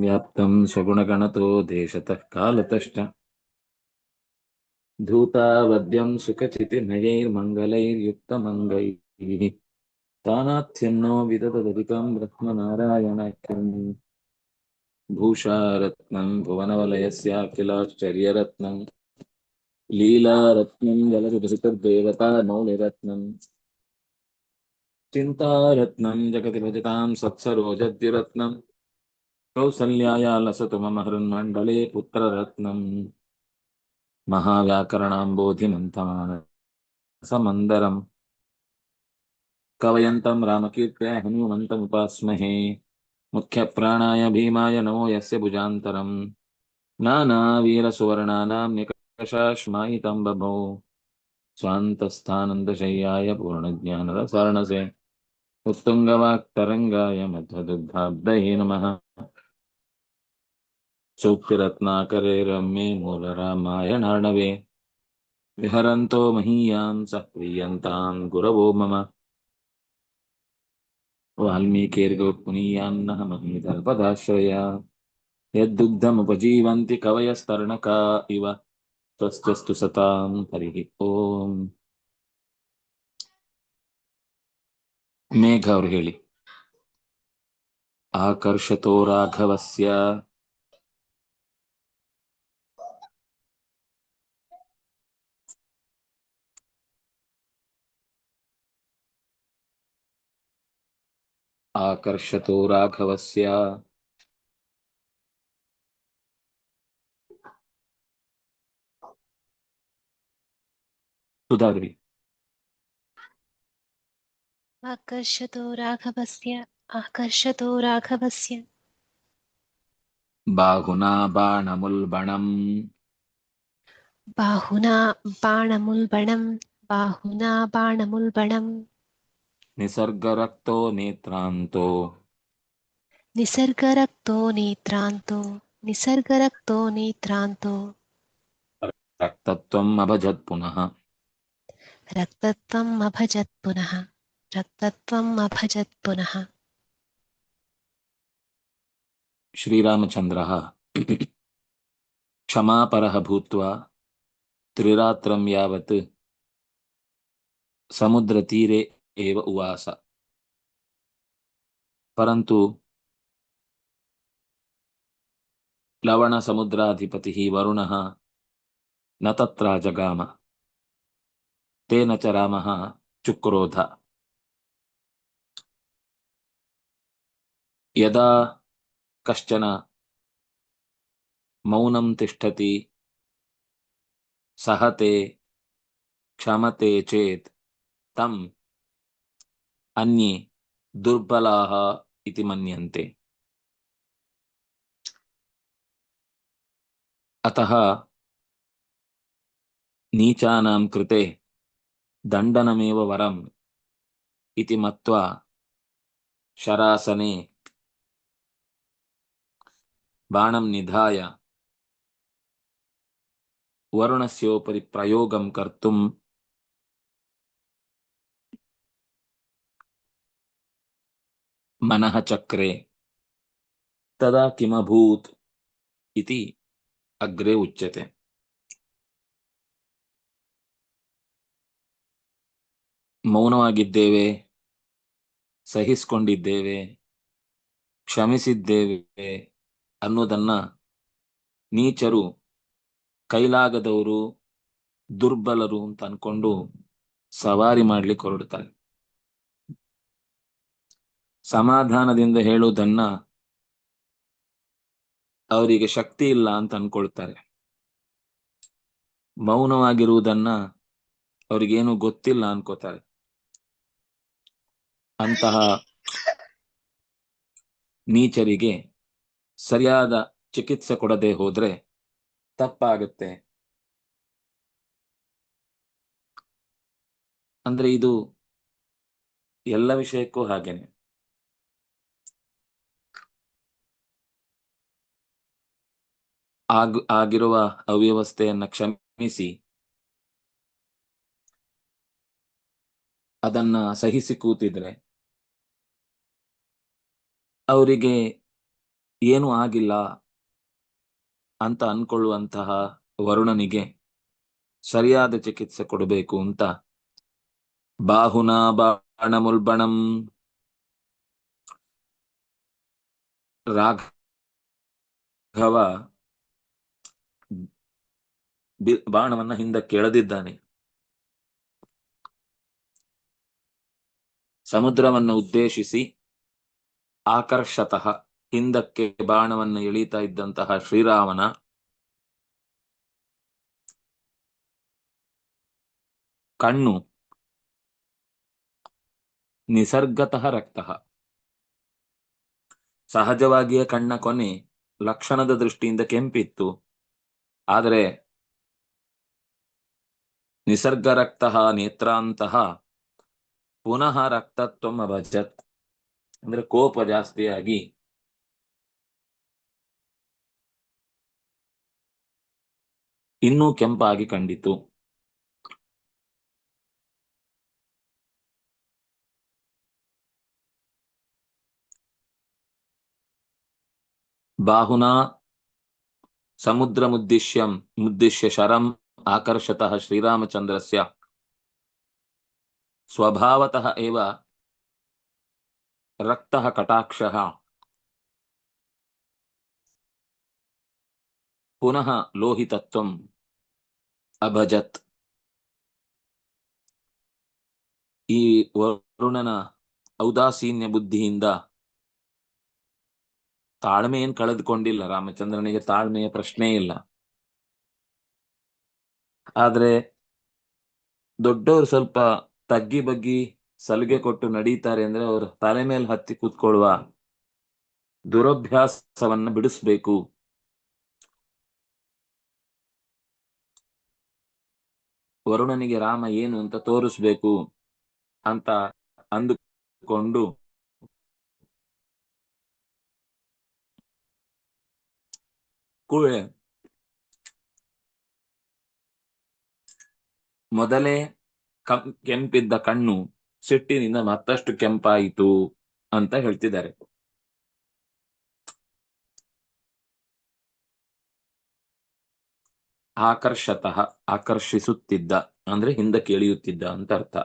व्याप्तं स्वगुणगणतो देशतः कालतश्च धूतावद्यं सुखचितिनयैर्मङ्गलैर्युक्तमङ्गैः तानाथ्यन्नो विदतदधिकं ब्रह्मनारायणाख्यम् भूषारत्नं भुवनवलयस्याखिलाश्चर्यरत्नं लीलारत्नं जलविभसितद्देवता मौलिरत्नम् चिन्तारत्नं जगति भजतां सत्सरोजद्युरत्नं कौसल्याया लसतु मम हृन्मण्डले पुत्ररत्नम् महाव्याकरणाम्बोधिमन्थमानसमन्दरम् कवयन्तं रामकीर्त्या हनुमन्तमुपास्महे मुख्यप्राणाय भीमाय नमो यस्य भुजान्तरम् नानावीरसुवर्णानां निकषाश्मायितं बभौ स्वान्तस्थानन्दशय्याय पूर्णज्ञानरसार्णसे उत्तुङ्गवाक्तरङ्गाय मध्वदुग्धाब्दये नमः सूक्तिरत्नाकरे रम्ये मूलरामायणार्णवे विहरन्तो महीयां सः प्रीयन्तां गुरवो मम वाल्मीकिर्गोपुनीयान्नः महीधर्पदाश्रया यद्दुग्धमुपजीवन्ति कवयस्तर्णका इव स्वस्त्यस्तु सतां हरिः ಓಂ ಮೇಘ ಅವ್ರು ಹೇಳಿ ಆಕರ್ಷತೋ ರಾಘವಸ್ಯ आकर्षतो राघवस्य। सुधागरी। आकर्षतो राघवस्य आकर्षतो राघवस्य। बाहुना बाणमुल्बणम्। बाहुना बाणमुल्बणम् बाहुना बाणमुल्बणम्। निसर्गरक्तो नेत्रान्तो। निसर्गरक्तो नेत्रान्तो निसर्गरक्तो नेत्रान्तो। रक्तत्वम् अभजत् पुनः। रक्तत्वम् अभजत् पुनः रक्तत्वम् अभजत् पुनः। श्रीरामचन्द्रः। क्षमापरः भूत्वा त्रिरात्रं यावत् समुद्रतीरे एव उवास परन्तु लवणसमुद्राधिपतिः वरुणः न तत्र जगाम तेन च रामः चुक्रोध यदा कश्चन मौनं तिष्ठति सहते क्षमते चेत् तम् ಅನ್ಯೇ ದುರ್ಬಲಾಹ ಇತಿ ಮನ್ಯಂತೆ. ಅತಃ ನೀಚಾನಾಂ ಕೃತೆ ದಂಡನಮೇವ ವರಂ ಇತಿ ಮತ್ವಾ ಶರಾಸನೆ ಬಾಣಂ ನಿಧಾಯ ವರುಣಸ್ಯೋಪರಿ ಪ್ರಯೋಗಂ ಕರ್ತು मनः चक्रे तदा किमभूत् इति अग्रे उच्यते ಮೌನವಾಗಿದ್ದೇವೆ ಸಹಿಸಿಕೊಂಡಿದ್ದೇವೆ ಕ್ಷಮಿಸಿದ್ದೇವೆ ಅನ್ನೋದನ್ನ ನೀಚರು ಕೈಲಾಗದವರು ದುರ್ಬಲರು ಅಂತ ಅನ್ಕೊಂಡು ಸವಾರಿ ಮಾಡ್ಲಿಕ್ಕೆ ಹೊರಡ್ತಾರೆ ಸಮಾಧಾನದಿಂದ ಹೇಳುವುದನ್ನ ಅವರಿಗೆ ಶಕ್ತಿ ಇಲ್ಲ ಅಂತ ಅನ್ಕೊಳ್ತಾರೆ. ಮೌನವಾಗಿರುವುದನ್ನ ಅವ್ರಿಗೇನು ಗೊತ್ತಿಲ್ಲ ಅನ್ಕೋತಾರೆ. ಅಂತಹ ನೀಚರಿಗೆ ಸರಿಯಾದ ಚಿಕಿತ್ಸೆ ಕೊಡದೆ ಹೋದ್ರೆ ತಪ್ಪಾಗುತ್ತೆ. ಅಂದ್ರೆ ಇದು ಎಲ್ಲ ವಿಷಯಕ್ಕೂ ಹಾಗೇನೆ. ಆಗ್, ಆಗಿರುವ ಅವ್ಯವಸ್ಥೆಯನ್ನ ಕ್ಷಮಿಸಿ. ಅದನ್ನ ಸಹಿಸಿ ಕೂತಿದ್ರೆ ಅವರಿಗೆ ಏನು ಆಗಿಲ್ಲ ಅಂತ ಅನ್ಕೊಳ್ಳುವಂತಹ ವರುಣನಿಗೆ ಸರಿಯಾದ ಚಿಕಿತ್ಸೆ ಕೊಡಬೇಕು ಅಂತ. ಬಾಹುನ ಬಾಣಮುಲ್ಬಣಂ ರಾಘವ ಬಾಣವನ್ನ ಹಿಂದಕ್ಕೆ ಎಳೆದಿದ್ದಾನೆ ಸಮುದ್ರವನ್ನು ಉದ್ದೇಶಿಸಿ ಆಕರ್ಷತಃ ಹಿಂದಕ್ಕೆ ಬಾಣವನ್ನು ಎಳೀತಾ ಇದ್ದಂತಹ ಶ್ರೀರಾಮನ ಕಣ್ಣು ನಿಸರ್ಗತಃ ರಕ್ತ. ಸಹಜವಾಗಿಯೇ ಕಣ್ಣ ಕೊನೆ ಲಕ್ಷಣದ ದೃಷ್ಟಿಯಿಂದ ಕೆಂಪಿತ್ತು. ಆದರೆ ನಿಸರ್ಗರಕ್ತಃ ನೇತ್ರಾಂತಹ ಪುನಃ ರಕ್ತತ್ವ ಅಭಜತ್ ಅಂದ್ರೆ ಕೋಪ ಜಾಸ್ತಿಯಾಗಿ ಇನ್ನೂ ಕೆಂಪಾಗಿ ಕಂಡಿತು. ಬಾಹುನ ಸಮುದ್ರ ಮುದ್ದಿಶ್ಯಂ ಮುದ್ದಿಶ್ಯ ಶರಂ ಆಕರ್ಷತಃ ಶ್ರೀರಾಮಚಂದ್ರಸ್ಯ ಸ್ವಭಾವತಃ ಏವ ರಕ್ತ ಕಟಾಕ್ಷಃ ಪುನಃ ಲೋಹಿತತ್ವಂ ಅಭಜತ್ ಈ ವರುಣನ ಔದಾಸೀನ್ಯ ಬುದ್ಧಿಯಿಂದ ತಾಳ್ಮೆಯನ್ನು ಕಳೆದುಕೊಂಡಿಲ್ಲ ರಾಮಚಂದ್ರನಿಗೆ ತಾಳ್ಮೆಯ ಪ್ರಶ್ನೆ ಇಲ್ಲ. ಆದ್ರೆ ದೊಡ್ಡವರು ಸ್ವಲ್ಪ ತಗ್ಗಿ ಬಗ್ಗಿ ಸಲಿಗೆ ಕೊಟ್ಟು ನಡೀತಾರೆ ಅಂದ್ರೆ ಅವರು ತಲೆ ಮೇಲೆ ಹತ್ತಿ ಕೂತ್ಕೊಳ್ಳುವ ದುರಭ್ಯಾಸವನ್ನ ಬಿಡಿಸ್ಬೇಕು. ವರುಣನಿಗೆ ರಾಮ ಏನು ಅಂತ ತೋರಿಸ್ಬೇಕು ಅಂತ ಅಂದುಕೊಂಡು ಕೂಳೆ ಮೊದಲೇ ಕೆಂಪಿದ್ದ ಕಣ್ಣು ಸಿಟ್ಟಿನಿಂದ ಮತ್ತಷ್ಟು ಕೆಂಪಾಯಿತು ಅಂತ ಹೇಳ್ತಿದ್ದಾರೆ. ಆಕರ್ಷತಃ ಆಕರ್ಷಿಸುತ್ತಿದ್ದ, ಅಂದ್ರೆ ಹಿಂದಕ್ಕೆ ಕೇಳಿಯುತ್ತಿದ್ದ ಅಂತ ಅರ್ಥ.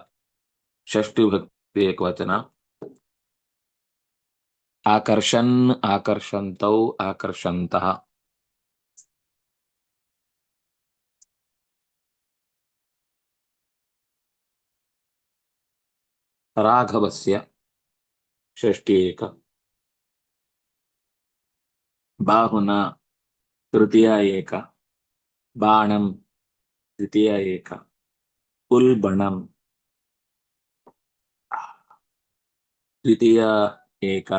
ಷಷ್ಠಿ ಭಕ್ತಿ ಏಕವಚನ. ಆಕರ್ಷನ್, ಆಕರ್ಷಂತೌ ಆಕರ್ಷಂತಹ राघवस्य षष्टि एक। बाहुना तृतीया एक। बाणम द्वितीया एक। उल्बणं द्वितीया एक।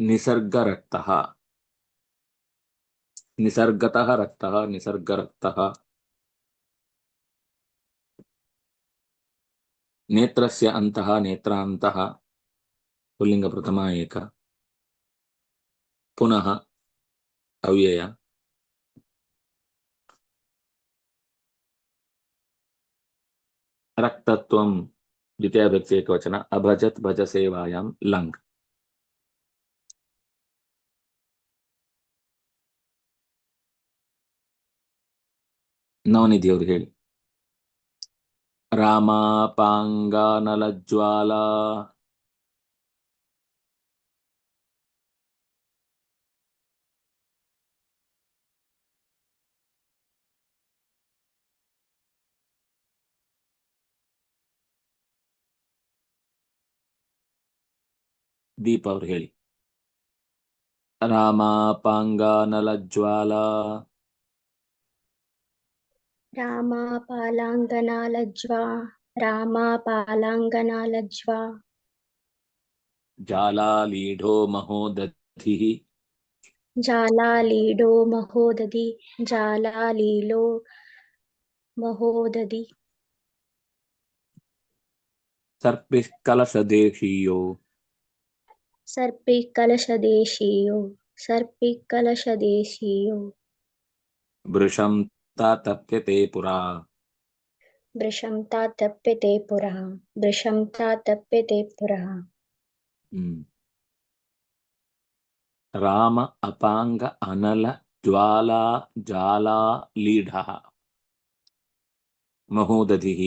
निसर्गरक्तः। निसर्गतः रक्तः, निसर्गरक्तः। ನೇತ್ರಸ್ಯ ಅಂತಃ ನೇತ್ರಾಂತಃ ಪುಲ್ಲಿಂಗ ಪ್ರಥಮ ಏಕ. ಪುನಃ ಅವ್ಯಯ. ರಕ್ತತ್ವಂ ದ್ವಿತೀಯಾಭಕ್ತಿ ಏಕವಚನ ಅಭಜತ್ ಭಜ ಸೇವಾಯಾಂ ಲಂಗ್. ನವನಿಧಿ ಅವ್ರಿಗೆ ಹೇಳಿ. ರಾಮ ಪಾಂಗಾನಲಜ್ವಾಲ ದೀಪ ಅವರು ಹೇಳಿ ರಾಮ రామాపాలాంగనాలజ్వా రామాపాలాంగనాలజ్వా. జాలాలీఢో మహోదధిః. జాలాలీఢో మహోదధి జాలాలీలో మహోదధి. సర్పి కలశదేశీయో. సర్పి కలశదేశీయో సర్పి కలశదేశీయో. వృషం वृषं तातप्यते पुरा वृषं तातप्यते पुरः वृषं तातप्यते पुरः ಹ್ಮ್ ರಾಮ ಅಪಾಂಗ ಅನಲ ಜ್ವಾಲಾ ಜಾಲಾ ಲೀಢ ಮಹೋದಧಿಃ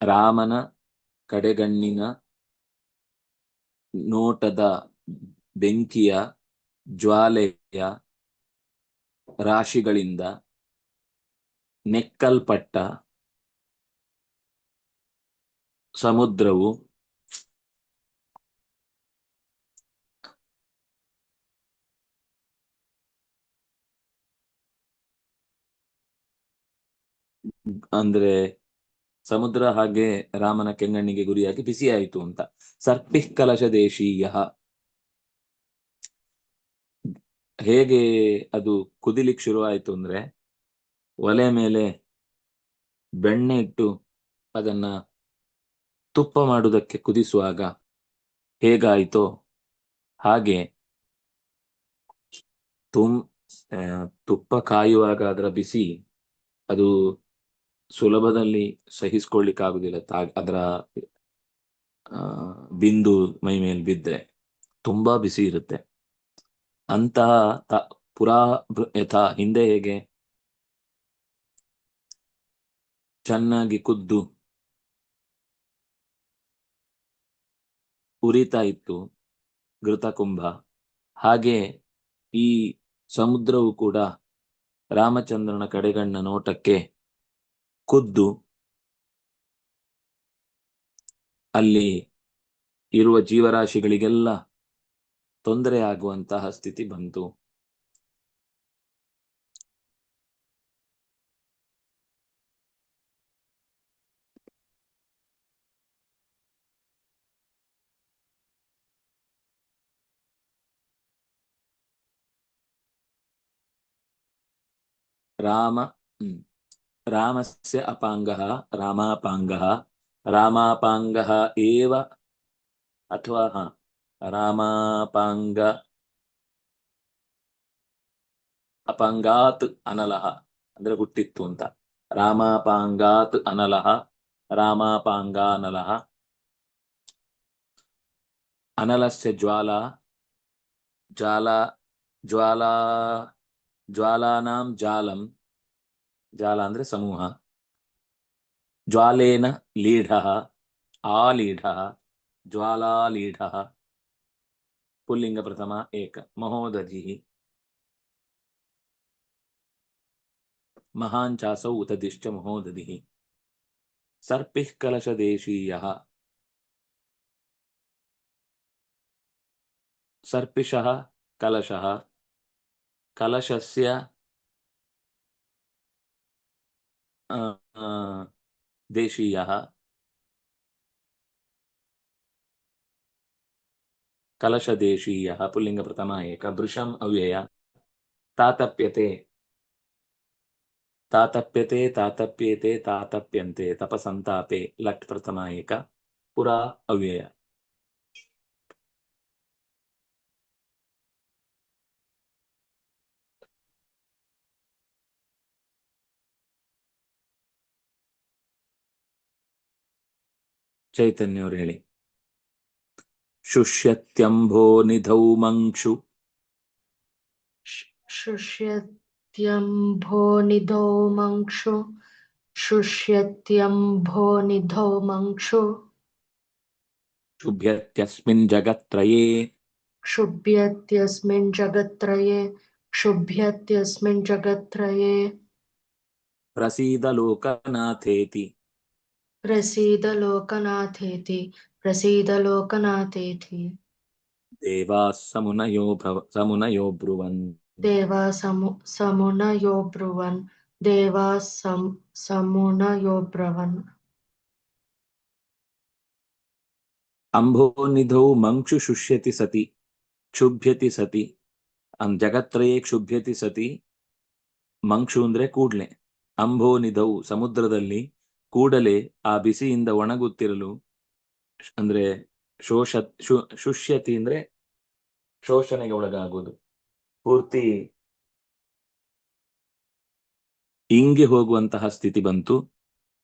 ರಾಮನ ಕಡೆಗಣ್ಣಿನ ನೋಟದ ಬೆಂಕಿಯ ಜ್ವಾಲೆಯ ರಾಶಿಗಳಿಂದ ನೆಕ್ಕಲ್ಪಟ್ಟ ಸಮುದ್ರವು ಅಂದ್ರೆ ಸಮುದ್ರ ಹಾಗೆ ರಾಮನ ಕೆಂಗಣ್ಣಿಗೆ ಗುರಿಯಾಗಿ ಬಿಸಿಯಾಯಿತು ಅಂತ. ಸರ್ಪಿಹ್ ಕಲಶ ದೇಶೀಯ ಹೇಗೆ ಅದು ಕುದಿಲಿಕ್ಕೆ ಶುರುವಾಯಿತು ಅಂದ್ರೆ ಒಲೆ ಮೇಲೆ ಬೆಣ್ಣೆ ಇಟ್ಟು ಅದನ್ನ ತುಪ್ಪ ಮಾಡುವುದಕ್ಕೆ ಕುದಿಸುವಾಗ ಹೇಗಾಯಿತೋ ಹಾಗೆ ತುಂ ತುಪ್ಪ ಕಾಯುವಾಗ ಅದರ ಬಿಸಿ ಅದು ಸುಲಭದಲ್ಲಿ ಸಹಿಸ್ಕೊಳ್ಳಿಕ್ಕಾಗುದಿಲ್ಲ ತಾ- ಅದರ ಬಿಂದು ಮೈ ಮೇಲೆ ಬಿದ್ದರೆ ತುಂಬಾ ಬಿಸಿ ಇರುತ್ತೆ. ಅಂತಹ ಪುರಾ ಯಥಾ ಹಿಂದೆ ಹೇಗೆ? ಚೆನ್ನಾಗಿ ಕುದ್ದು. ಉರಿತಾ ಇತ್ತು. ಘೃತಕುಂಭ. ಹಾಗೆ ಈ ಸಮುದ್ರವು ಕೂಡ ರಾಮಚಂದ್ರನ ಕಡೆಗಣ್ಣ ನೋಟಕ್ಕೆ ಕುದ್ದು. ಅಲ್ಲಿ ಇರುವ ಜೀವರಾಶಿಗಳಿಗೆಲ್ಲ ತೊಂದರೆ ಆಗುವಂತಹ ಸ್ಥಿತಿ ಬಂತು. ರಾಮ ರಾಮಸ್ಯ ಅಪಾಂಗಃ ರಾಮಾಪಾಂಗಃ. ರಾಮಾಪಾಂಗಃ ಏವ ಅಥವಾ ಹಾ. ರಾಮಾಪಾಂಗ ಅಪಾಂಗಾತ್ ಅನಲಹ ಅಂದ್ರೆ ಹುಟ್ಟಿತ್ತು ಅಂತ ರಾಮಾಪಾಂಗಾತ್ ಅನಲಹ ರಾಮಾಪಾಂಗಾನಲಹ ಅನಲಸ್ಯ ಜ್ವಾಲಾ ಜಾಲ ಜ್ವಾಲಾ ಜ್ವಾಲಾನಾಂ ಜಾಲಂ ಜಾಲ ಅಂದ್ರೆ ಸಮೂಹ. ಜ್ವಾಲೇನ ಲೀಢ ಆಲೀಢ ಜ್ವಾಲಾಲೀಢ पुल्लिंग प्रथम एक। महोदधि। महां चासौ उतदिश्च महोदधि। सर्पिः कलशदेशीयः। सर्पिषः कलशः। कलशस्य देशीयः। ಕಲಶದೇಶೀಯ ಪುಲ್ಲಿಂಗ ಪ್ರಥಮ ಏಕ ವೃಷಂ ಅವ್ಯಯ. ತಾತಪ್ಯತೆ. ತಾತಪ್ಯತೆ ತಾತಪ್ಯತೆ, ತಾತಪ್ಯಂತೆ, ತಪಸಂತಾಪೆ, ಲಟ್ ಪ್ರಥಮ ಏಕ, ಪುರಾ ಅವ್ಯಯ. ಚೈತನ್ಯವ್ರು ಹೇಳಿ. शुष्यत्यम्भो निधौ मङ्क्षु शुष्यत्यम्भो निधौ मङ्क्षु शुष्यत्यम्भो निधौ मङ्क्षु क्षुभ्यत्यस्मिन् जगत्त्रये। क्षुभ्यत्यस्मिन् जगत्त्रये। क्षुभ्यत्यस्मिन् जगत्त्रये। प्रसीदलोकनाथेति। प्रसीदलोकनाथेति। प्रसीद लोकनाथेति प्रसीद लोकनाथेति ದೇವಾः ಸಮುನಯೋ ಭವ ಸಮುನಯೋ ಬ್ರುವನ್ देवा समु समुनयो ब्रुवन् देवा सम समुनयो ब्रुवन् ಅಂಭೋನಿಧೌ ಮಂಕ್ಷು ಶುಷ್ಯತಿ ಸತಿ ಕ್ಷುಭ್ಯತಿ ಸತಿ ಅಂ ಜಗತ್ರಯೇ ಕ್ಷುಭ್ಯತಿ ಸತಿ ಮಂಕ್ಷು ಅಂದ್ರೆ ಕೂಡ್ಲೆ ಅಂಭೋನಿಧೌ ಸಮುದ್ರದಲ್ಲಿ ಕೂಡಲೇ ಆ ಬಿಸಿಯಿಂದ ಒಣಗುತ್ತಿರಲು ಅಂದ್ರೆ ಶೋಷ ಶುಷ್ಯತಿ ಅಂದ್ರೆ ಶೋಷಣೆಗೆ ಒಳಗಾಗುವುದು. ಪೂರ್ತಿ ಇಂಗಿ ಹೋಗುವಂತಹ ಸ್ಥಿತಿ ಬಂತು.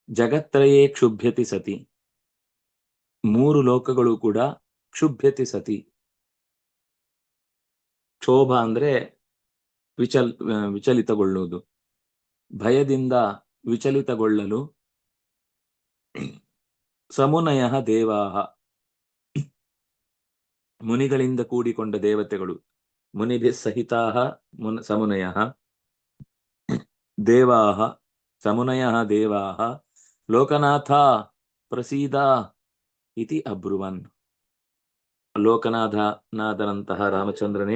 ಜಗತ್ರಯೇ ಕ್ಷುಭ್ಯತಿ ಸತಿ. ಮೂರು ಲೋಕಗಳು ಕೂಡ ಕ್ಷುಭ್ಯತಿ ಸತಿ. ಕ್ಷೋಭ ಅಂದ್ರೆ ವಿಚಲ್ ವಿಚಲಿತಗೊಳ್ಳುವುದು. ಭಯದಿಂದ ವಿಚಲಿತಗೊಳ್ಳಲು ಸಮುನಯ ದೇವಾಹ. ಮುನಿಗಳಿಂದ ಕೂಡಿಕೊಂಡ ದೇವತೆಗಳು. ಮುನಿಭಿ ಸಹಿತಾಹ ಮುನ್, ಸಮುನಯ. ದೇವಾಹ ಸಮುನಯ ದೇವಾಹ. ಲೋಕನಾಥ ಪ್ರಸೀದ ಇತಿ ಅಬ್ರುವನ್. ಲೋಕನಾಥನಾದನಂತಹ ರಾಮಚಂದ್ರನೇ.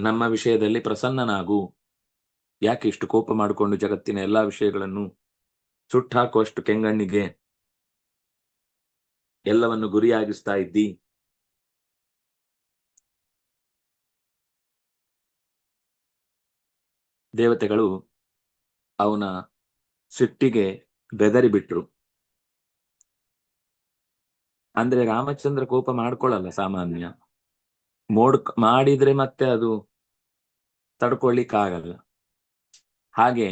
ನಮ್ಮ ವಿಷಯದಲ್ಲಿ ಪ್ರಸನ್ನನಾಗು. ಯಾಕೆ ಇಷ್ಟು ಕೋಪ ಮಾಡಿಕೊಂಡು ಜಗತ್ತಿನ ಎಲ್ಲಾ ವಿಷಯಗಳನ್ನು ಸುಟ್ಟಾಕುವಷ್ಟು ಕೆಂಗಣ್ಣಿಗೆ ಎಲ್ಲವನ್ನು ಗುರಿಯಾಗಿಸ್ತಾ ಇದ್ದಿ? ದೇವತೆಗಳು ಅವನ ಸಿಟ್ಟಿಗೆ ಬೆದರಿ ಬಿಟ್ರು ಅಂದ್ರೆ ರಾಮಚಂದ್ರ ಕೋಪ ಮಾಡ್ಕೊಳ್ಳಲ್ಲ ಸಾಮಾನ್ಯ. ಮೋಡ್ ಮಾಡಿದ್ರೆ ಮತ್ತೆ ಅದು ತಡ್ಕೊಳ್ಳಿಕ್ಕಾಗಲ್ಲ ಹಾಗೆ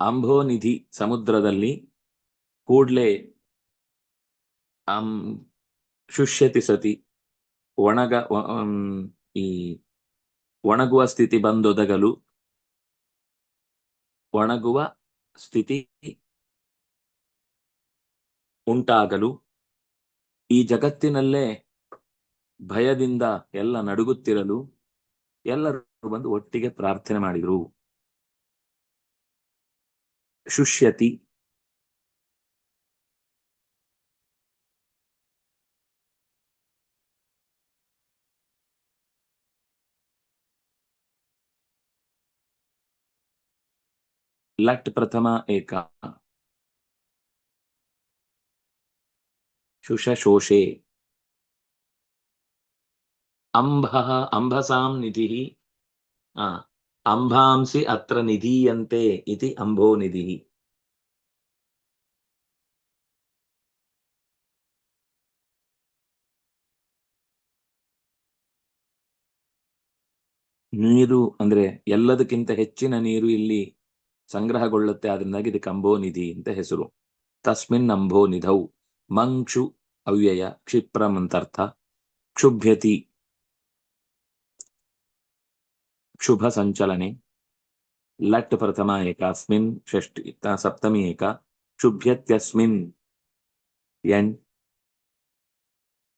ಅಂಬೋನಿಧಿ ಸಮುದ್ರದಲ್ಲಿ ಕೂಡ್ಲೆ, ಅಂ, ಶುಷ್ಯತಿ ಸತಿ, ಒಣಗ ಈ ಒಣಗುವ ಸ್ಥಿತಿ ಬಂದೊದಗಲು ಒಣಗುವ ಸ್ಥಿತಿ ಉಂಟಾಗಲು ಈ ಜಗತ್ತಿನಲ್ಲೇ ಭಯದಿಂದ ಎಲ್ಲ ನಡುಗುತ್ತಿರಲು ಎಲ್ಲರೂ ಬಂದು ಒಟ್ಟಿಗೆ ಪ್ರಾರ್ಥನೆ ಮಾಡಿದರು. ಶುಷ್ಯತಿ. ಲಟ್ ಪ್ರಥಮ ಏಕ. ಶುಷಶೋಷೆ. ಅಂಬ ಅಂಬಸಾಂ ನಿಧಿ. ಅಂಬಾಂಸಿ ಅತ್ರ ನಿಧಿಯಂತೆ ಇತಿ ಅಂಬೋ ನಿಧಿ ನೀರು ಅಂದ್ರೆ ಎಲ್ಲದಕ್ಕಿಂತ ಹೆಚ್ಚಿನ ನೀರು ಇಲ್ಲಿ ಸಂಗ್ರಹಗೊಳ್ಳುತ್ತೆ ಅದರಿಂದಾಗಿ ಇದಕ್ಕೆ ಅಂಬೋನಿಧಿ ಅಂತ ಹೆಸರು. ತಸ್ಮಿನ್ ಅಂಬೋ ನಿಧೌ, ಮಂಕ್ಷು ಅವ್ಯಯ, ಕ್ಷಿಪ್ರಂ ಅಂತರ್ಥ, ಕ್ಷುಭ್ಯತಿ. ಶುಭ ಸಂಚಲನೆ ಲಟ್ ಪ್ರಥಮ ಏಕಾಸ್ಮಿನ್ ಷಷ್ಠಿ ತ- ಸಪ್ತಮಿ ಏಕ ಶುಭ್ಯತ್ಯಸ್ಮಿನ್ ಎಣ್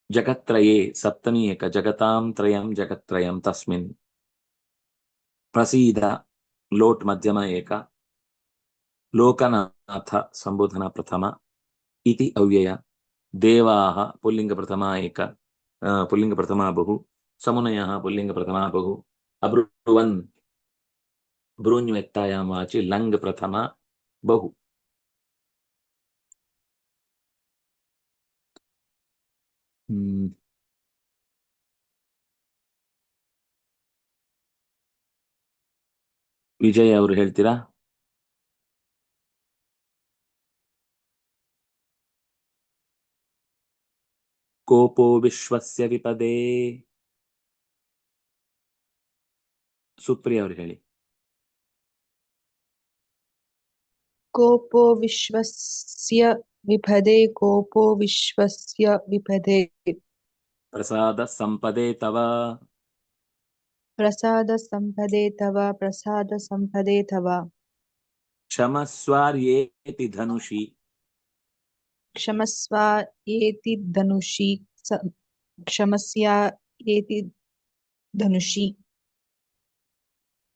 ಜಗತ್ರಯೇ ಸಪ್ತಮಿ ಏಕ ಜಗತಾಂ ತ್ರಯಂ ಜಗತ್ರಯಂ ತಸ್ಮಿನ್ ಪ್ರಸೀದ ಲೋಟ್ ಮಧ್ಯಮ ಏಕ ಲೋಕನಾಥ ಸಂಬೋಧನಾ ಪ್ರಥಮ ಇತಿ ಅವ್ಯಯ ದೇವಾಹ ಪುಲ್ಲಿಂಗ ಪ್ರಥಮ ಏಕ ಆ, ಪುಲ್ಲಿಂಗ ಪ್ರಥಮ ಬಹು ಸಮುನಯ ಪುಲ್ಲಿಂಗ ಪ್ರಥಮ ಬಹು ಅಬ್ರುವನ್ ಬ್ರೂನ್ಯತ್ತಾಯಾಂ ವಾಚಿ ಲಂಗ್ ಪ್ರಥಮ ಬಹು ಹ್ಮ್ ವಿಜಯ್ ಅವರು ಹೇಳ್ತೀರಾ? ಕೋಪೋ ವಿಶ್ವಸ್ಯ ವಿಪದೇ। ಸುಪ್ರಿಯ ಅವರು ಹೇಳಿ. ಕೋಪೋ ವಿಶ್ವಸ್ಯ ವಿಪದೆ ಕೋಪೋ ವಿಶ್ವಸ್ಯ ವಿಪದೆ ಪ್ರಸಾದ ಸಂಪದೆ ತವ. ಪ್ರಸಾದ ಸಂಪದೆ ತವ ಪ್ರಸಾದ ಸಂಪದೆ ತವ. ಕ್ಷಮಸ್ವಾರ್ಯೇತಿ ಧನುಷಿ. ಕ್ಷಮಸ್ವಾರ್ಯೇತಿ ಧನುಷಿ ಕ್ಷಮಸ್ಯಾಯೇತಿ ಧನುಷಿ.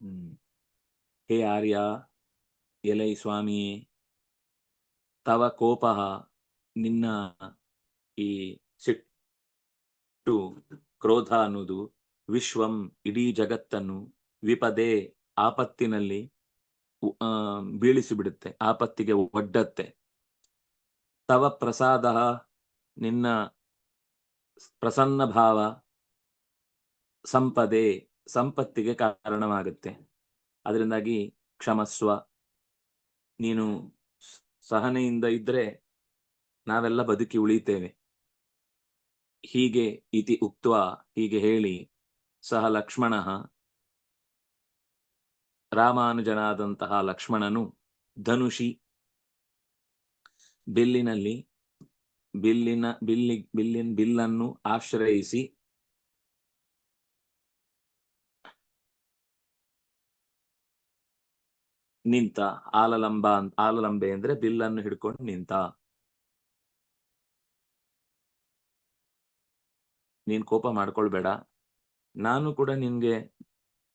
ಹೇ ಆರ್ಯ, ಎಲೈ ಸ್ವಾಮಿಯೇ ತವ ಕೋಪ ನಿನ್ನ ಈ ಸಿಟ್ಟು ಕ್ರೋಧ ಅನ್ನುವುದು ವಿಶ್ವಂ ಇಡೀ ಜಗತ್ತನ್ನು ವಿಪದೆ ಆಪತ್ತಿನಲ್ಲಿ ಬೀಳಿಸಿಬಿಡುತ್ತೆ, ಆಪತ್ತಿಗೆ ಒಡ್ಡತ್ತೆ. ತವ ಪ್ರಸಾದ ನಿನ್ನ ಪ್ರಸನ್ನ ಭಾವ ಸಂಪದೆ ಸಂಪತ್ತಿಗೆ ಕಾರಣವಾಗುತ್ತೆ. ಅದರಿಂದಾಗಿ ಕ್ಷಮಸ್ವ. ನೀನು ಸಹನೆಯಿಂದ ಇದ್ರೆ ನಾವೆಲ್ಲ ಬದುಕಿ ಉಳಿತೇವೆ ಹೀಗೆ ಇತಿ ಉಕ್ತ ಹೀಗೆ ಹೇಳಿ ಸಹ ಲಕ್ಷ್ಮಣ ರಾಮಾನುಜನಾದಂತಹ ಲಕ್ಷ್ಮಣನು ಧನುಷಿ ಬಿಲ್ಲಿನಲ್ಲಿ, ಬಿಲ್ಲಿನ, ಬಿಲ್ಲಿ, ಬಿಲ್ಲಿನ ಬಿಲ್ಲನ್ನು ಆಶ್ರಯಿಸಿ ನಿಂತ, ಆಲಲಂಬ ಆಲಲಂಬೆ ಅಂದ್ರೆ ಬಿಲ್ಲನ್ನು ಹಿಡ್ಕೊಂಡು ನಿಂತ. ನೀನ್ ಕೋಪ ಮಾಡ್ಕೊಳ್ಬೇಡ. ನಾನು ಕೂಡ ನಿನ್ಗೆ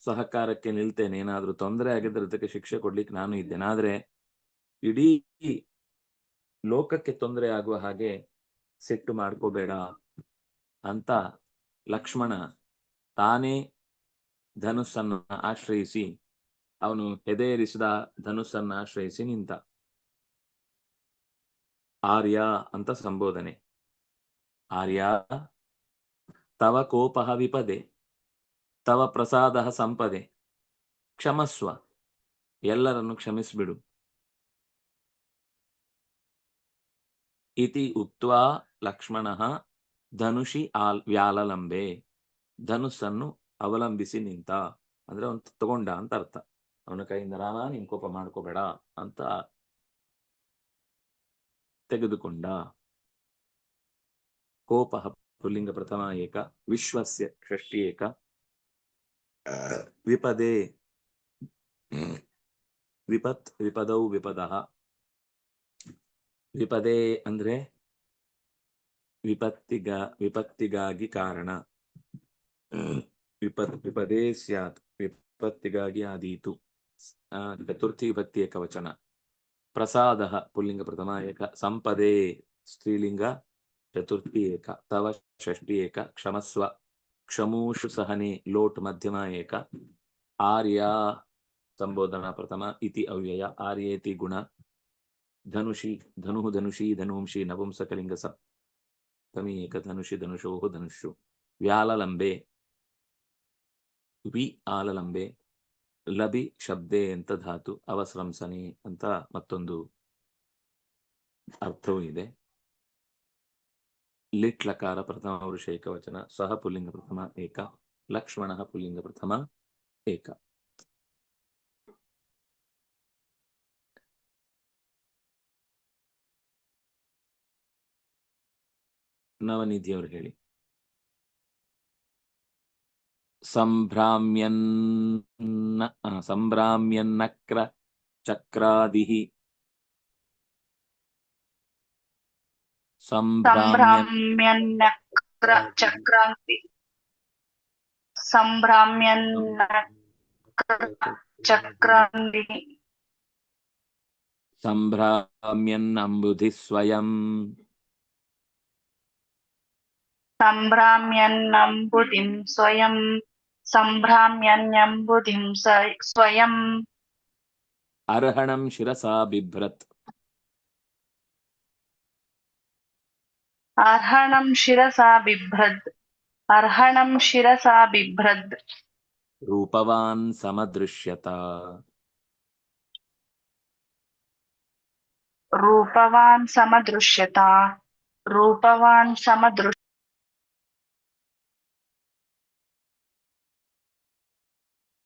ಸಹಕಾರಕ್ಕೆ ನಿಲ್ತೇನೆ. ಏನಾದ್ರೂ ತೊಂದರೆ ಆಗಿದ್ರೆ ಅದಕ್ಕೆ ಶಿಕ್ಷೆ ಕೊಡ್ಲಿಕ್ಕೆ ನಾನು ಇದ್ದೇನೆ. ಆದ್ರೆ ಇಡೀ ಲೋಕಕ್ಕೆ ತೊಂದರೆ ಆಗುವ ಹಾಗೆ ಸಿಟ್ಟು ಮಾಡ್ಕೋಬೇಡ ಅಂತ ಲಕ್ಷ್ಮಣ ತಾನೇ ಧನುಸ್ಸನ್ನು ಆಶ್ರಯಿಸಿ ಅವನು ಎದೆಯೇರಿಸಿದ ಧನುಸ್ಸನ್ನ ಆಶ್ರಯಿಸಿ ನಿಂತ ಆರ್ಯ ಅಂತ ಸಂಬೋಧನೆ. ಆರ್ಯ, ತವ ಕೋಪ ವಿಪದೆ, ತವ ಪ್ರಸಾದ ಸಂಪದೆ, ಕ್ಷಮಸ್ವ, ಎಲ್ಲರನ್ನು ಕ್ಷಮಿಸಿಬಿಡು. ಇತಿ ಉಕ್ತ್ವಾ ಲಕ್ಷ್ಮಣ ಧನುಷಿ ಆಲ್ ವ್ಯಾಲಲಂಬೆ, ಧನುಸ್ಸನ್ನು ಅವಲಂಬಿಸಿ ನಿಂತ. ಅಂದ್ರೆ ಅವನು ತಗೊಂಡ ಅಂತ ಅರ್ಥ. ಅವನ ಕೈಯಿಂದ ರಾಮ ನೀನ್ ಕೋಪ ಮಾಡ್ಕೋಬೇಡ ಅಂತ ತೆಗೆದುಕೊಂಡ ಕೋಪ ಪುಲ್ಲಿಂಗ ಪ್ರಥಮ ಏಕ ವಿಶ್ವಸ್ಯ ಷಷ್ಠಿ ಏಕ ವಿಪದೇ ವಿಪತ್ ವಿಪದೌ ವಿಪದ. ವಿಪದೇ ಅಂದ್ರೆ ವಿಪತ್ತಿಗ ವಿಪತ್ತಿಗಾಗಿ ಕಾರಣ. ವಿಪತ್ ವಿಪದೇ ಸ್ಯಾತ್ ವಿಪತ್ತಿಗಾಗಿ ಆದೀತು. ಚತುರ್ಥಿ ವಿಭಕ್ತಿ ಏಕವಚನ. ಪ್ರಸಾದ ಪುಲ್ಲಿಂಗ ಪ್ರಥಮ ಏಕ, ಸಂಪದೇ ಸ್ತ್ರೀಲಿಂಗ ಚತುರ್ಥಿ ಏಕ, ತವ ಷಷ್ಠಿ ಏಕ, ಕ್ಷಮಸ್ವ ಕ್ಷಮೂಷು ಸಹನೆ ಲೋಟ್ ಮಧ್ಯಮ ಏಕ, ಆರ್ಯ ಸಂಬೋಧನಾ ಪ್ರಥಮ ಇತಿ ಅವ್ಯಯ, ಆರ್ಯೇತಿ ಗುಣ ಧನುಷಿ ಧನು ಧನುಷಿ ಧನುಂಶಿ ನಪುಂಸಕಲಿಂಗ ಸಪ್ತಮಿ ಏಕ, ಧನುಷಿ ಧನುಷೋ ಧನುಷು ವ್ಯಾಲಲಂಬೆ ವಿ ಆಲಲಂಬೆ ಲಬಿ ಶಬ್ದೆ ಅಂತ ಧಾತು, ಅವಸ್ರಂಸನಿ ಅಂತ ಮತ್ತೊಂದು ಅರ್ಥವೂ ಇದೆ. ಲಿಟ್ ಲಕಾರ ಪ್ರಥಮ ವೃಷ ಏಕವಚನ ಸಹ ಪುಲ್ಲಿಂಗ ಪ್ರಥಮ ಏಕ, ಲಕ್ಷ್ಮಣ ಪುಲ್ಲಿಂಗ ಪ್ರಥಮ ಏಕ. ನವನಿಧಿಯವರು ಹೇಳಿ Sambramyan nakra chakra dihi. Sambramyan nakra chakra dihi. Sambramyan nakra chakra dihi. Sambramyan Nam Buddhis swayam. Sambramyan Nam Budhis swayam. ಸಂಭ್ರಾಮ್ಯನ್ನಂಬುಧಿಂ ಸ್ವಯಂ ಸಂಭ್ರಾಮ್ಯನ್ಯಂಬುಧಿಂ ಸ- ಸ್ವಯಂ ಅರ್ಹಣಂ ಶಿರಸಾ ಬಿಭ್ರತ್ ಅರ್ಹಣಂ ಶಿರಸಾ ಬಿಭ್ರದ್ ಅರ್ಹಣಂ ಶಿರಸಾ ಬಿಭ್ರದ್ ರೂಪವಾನ್ ಸಮದೃಶ್ಯತ ರೂಪವಾನ್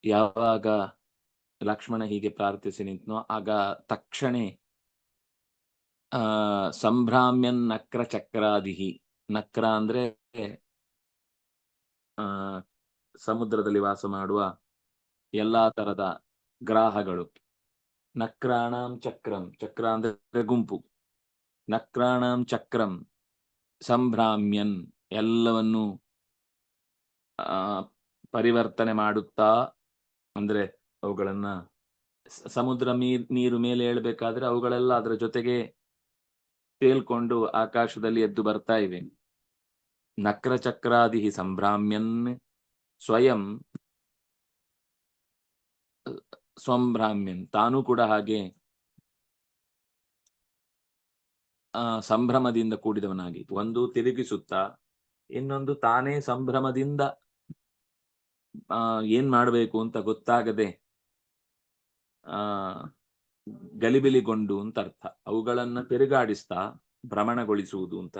ಯಾವಾಗ ಲಕ್ಷ್ಮಣ ಹೀಗೆ ಪ್ರಾರ್ಥಿಸಿ ನಿಂತನೋ, ಆಗ ತಕ್ಷಣ, ಆ, ಸಂಭ್ರಾಮ್ಯನ್ ನಕ್ರ ಚಕ್ರಾದಿಹಿ. ನಕ್ರ ಅಂದ್ರೆ, ಆ, ಸಮುದ್ರದಲ್ಲಿ ವಾಸ ಮಾಡುವ ಎಲ್ಲಾ ತರದ ಗ್ರಾಹಗಳು. ನಕ್ರಾಣಾಂ ಚಕ್ರಂ. ಚಕ್ರ ಅಂದ್ರೆ ಗುಂಪು. ನಕ್ರಾಣಾಂ ಚಕ್ರಂ. ಸಂಭ್ರಾಮ್ಯನ್ ಎಲ್ಲವನ್ನು ಪರಿವರ್ತನೆ ಮಾಡುತ್ತಾ ಅಂದ್ರೆ ಅವುಗಳನ್ನ ಸಮುದ್ರ ನೀರ್ ಮೇಲೆ ಏಳ್ಬೇಕಾದ್ರೆ ಅವುಗಳೆಲ್ಲ ಅದರ ಜೊತೆಗೆ ತೇಲ್ಕೊಂಡು ಆಕಾಶದಲ್ಲಿ ಎದ್ದು ಬರ್ತಾ ಇವೆ. ನಕ್ರ ಚಕ್ರಾದಿ ಸಂಭ್ರಾಮ್ಯನ್ ಸ್ವಯಂ ಸಂಭ್ರಾಮ್ಯನ್. ತಾನೂ ಕೂಡ ಹಾಗೆ, ಆ, ಸಂಭ್ರಮದಿಂದ ಕೂಡಿದವನಾಗಿ. ಒಂದು ತಿರುಗಿಸುತ್ತಾ, ಇನ್ನೊಂದು ತಾನೇ ಸಂಭ್ರಮದಿಂದ ಏನ್ ಮಾಡ್ಬೇಕು ಅಂತ ಗೊತ್ತಾಗದೆ, ಆ, ಗಲಿಬಿಲಿಗೊಂಡು ಅಂತ ಅರ್ಥ. ಅವುಗಳನ್ನ ತಿರುಗಾಡಿಸ್ತಾ ಭ್ರಮಣಗೊಳಿಸುವುದು ಅಂತ.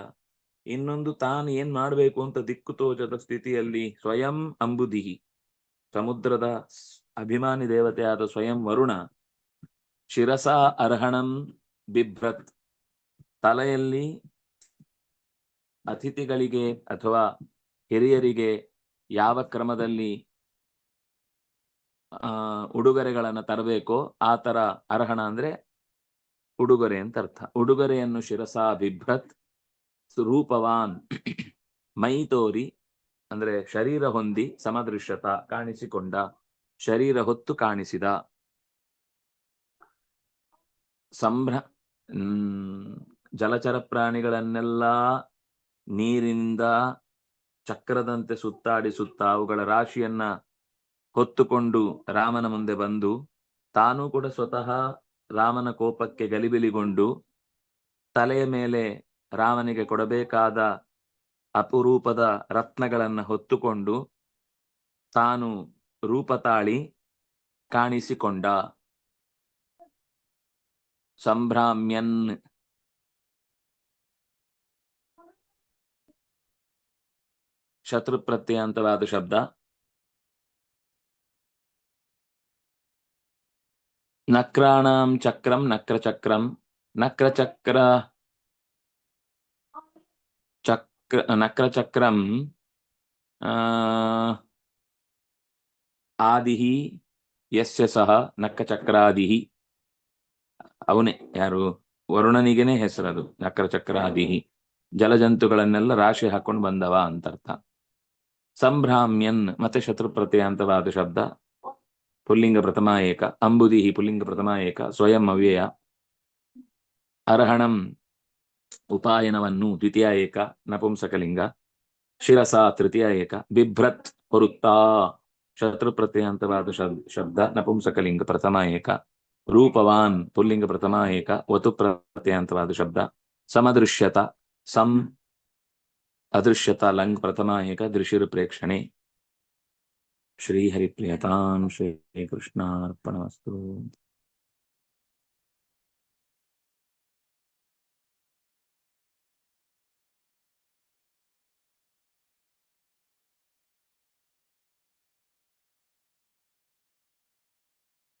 ಇನ್ನೊಂದು ತಾನು ಏನ್ ಮಾಡ್ಬೇಕು ಅಂತ ದಿಕ್ಕು ತೋಚದ ಸ್ಥಿತಿಯಲ್ಲಿ ಸ್ವಯಂ ಅಂಬುದಿಹಿ. ಸಮುದ್ರದ ಅಭಿಮಾನಿ ದೇವತೆಯಾದ ಸ್ವಯಂ ವರುಣ, ಶಿರಸ ಅರ್ಹಣಂ ಬಿಭ್ರತ್, ತಲೆಯಲ್ಲಿ ಅತಿಥಿಗಳಿಗೆ ಅಥವಾ ಹಿರಿಯರಿಗೆ ಯಾವ ಕ್ರಮದಲ್ಲಿ ಆ, ಉಡುಗೊರೆಗಳನ್ನ ತರಬೇಕೋ, ಆ ತರ ಅರ್ಹಣ ಅಂದ್ರೆ ಉಡುಗೊರೆ ಅಂತ ಅರ್ಥ. ಉಡುಗೊರೆಯನ್ನು ಶಿರಸಾ ಬಿಭ್ರತ್ ರೂಪವಾನ್ ಮೈ ತೋರಿ ಅಂದ್ರೆ ಶರೀರ ಹೊಂದಿ ಸಮದೃಶ್ಯತ ಕಾಣಿಸಿಕೊಂಡ, ಶರೀರ ಹೊತ್ತು ಕಾಣಿಸಿದ, ಸಂಭ್ರ ಜಲಚರ ಪ್ರಾಣಿಗಳನ್ನೆಲ್ಲ ನೀರಿನಿಂದ ಚಕ್ರದಂತೆ ಸುತ್ತಾಡಿಸುತ್ತಾ ಅವುಗಳ ರಾಶಿಯನ್ನ ಹೊತ್ತುಕೊಂಡು ರಾಮನ ಮುಂದೆ ಬಂದು ತಾನೂ ಕೂಡ ಸ್ವತಃ ರಾಮನ ಕೋಪಕ್ಕೆ ಗಲಿಬಿಲಿಗೊಂಡು ತಲೆಯ ಮೇಲೆ ರಾಮನಿಗೆ ಕೊಡಬೇಕಾದ ಅಪರೂಪದ ರತ್ನಗಳನ್ನು ಹೊತ್ತುಕೊಂಡು ತಾನು ರೂಪ ತಾಳಿ ಕಾಣಿಸಿಕೊಂಡ. ಸಂಭ್ರಾಮ್ಯನ್ ಶತ್ರು ಪ್ರತ್ಯಂತವಾದ ಶಬ್ದ. ನಕ್ರಾಣಾಂ ಚಕ್ರಂ ನಕ್ರಚಕ್ರಂ ನಕ್ರಚಕ್ರ ಚಕ್ರ ನಕ್ರಚಕ್ರಂ ಆದಿಹಿ ಯಸ್ಯ ಸಹ ನಕ್ಕಚಕ್ರಾದಿಹಿ ಅವನೇ ಯಾರು ವರುಣನಿಗೆನೆ ಹೆಸರದು ನಕ್ರಚಕ್ರಾದಿಹಿ ಜಲಜಂತುಗಳನ್ನೆಲ್ಲ ರಾಶಿ ಹಾಕೊಂಡು ಬಂದವ ಅಂತರ್ಥ। ಸಂಭ್ರಾಮ್ಯನ್, ಮತ್ತೆ ಶತ್ರು ಪ್ರತ್ಯಂತವಾದ ಶಬ್ದ। ಪುಲ್ಲಿಂಗ ಪ್ರಥಮ ಏಕ ಅಂಬುದಿಹಿ ಪುಲ್ಲಿಂಗ ಪ್ರಥಮ ಏಕ ಸ್ವಯಂ ಅವ್ಯಯ, ಅರ್ಹಣಂ ಉಪಾಯನವನ್ನು ದ್ವಿತೀಯ ಏಕ ನಪುಂಸಕಲಿಂಗ, ಶಿರಸ ತೃತೀಯ ಏಕ ಬಿಭ್ರತ್ ಹೊರುತ್ತಾ ಶತ್ರು ಪ್ರತ್ಯಂತವಾದ ಶಬ್- ಶಬ್ದ, ನಪುಂಸಕಲಿಂಗ ಪ್ರಥಮ ಏಕ ರೂಪವಾನ್ ಪುಲ್ಲಿಂಗ ಪ್ರಥಮ ಏಕ ವತು ಪ್ರತ್ಯಂತವಾದ ಶಬ್ದ, ಸಮದೃಶ್ಯತ, ಸಂ, ಅದೃಶ್ಯತ ಲಂಗ್ ಪ್ರಥಮ ಏಕ ದೃಶಿರು ಪ್ರೇಕ್ಷಣೆ श्रीहरिप्रियतां श्रीकृष्णार्पणमस्तु।